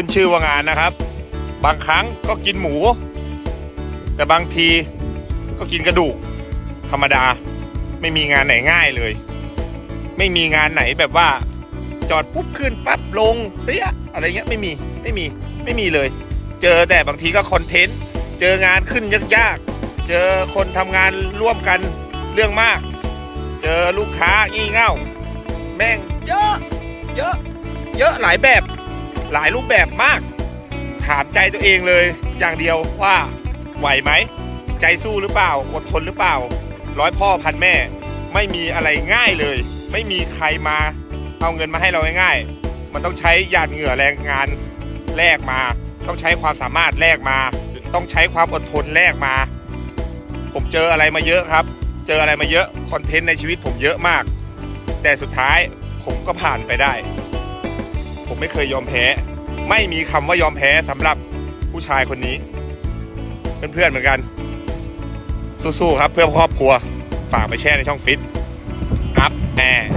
ขึ้นชื่อว่างานนะครับ บางครั้งก็กินหมู แต่บางทีก็กินกระดูก ธรรมดาไม่มีงานไหนง่ายเลย ไม่มีงานไหนแบบว่า จอดปุ๊บขึ้นปั๊บลงเปี้ยอะไรเงี้ยไม่มีไม่มีไม่มีเลย เจอแต่บางทีก็คอนเทนต์เจองานขึ้นยากๆ เจอคนทำงานร่วมกันเรื่องมาก เจอลูกค้างี่เง่า แม่งเยอะ เยอะ เยอะหลายแบบ หลายรูปแบบมาก ถามใจตัวเองเลยอย่างเดียวว่าไหวไหม ใจสู้หรือเปล่า อดทนหรือเปล่า ร้อยพ่อพันแม่ ไม่มีอะไรง่ายเลย ไม่มีใครมา เอาเงินมาให้เราง่ายๆมันต้องใช้หยาดเหงื่อแรงงานแลกมา ต้องใช้ความสามารถแลกมา ต้องใช้ความอดทนแลกมา ผมเจออะไรมาเยอะครับ เจออะไรมาเยอะคอนเทนต์ในชีวิตผมเยอะมาก แต่สุดท้ายผมก็ผ่านไปได้ ผมไม่เคยยอมแพ้ ไม่มีคำว่ายอมแพ้สำหรับผู้ชายคนนี้ เพื่อนๆเหมือนกัน สู้ๆครับเพื่อครอบครัว ฝากไปแช่ในช่องฟิตอัพแอร์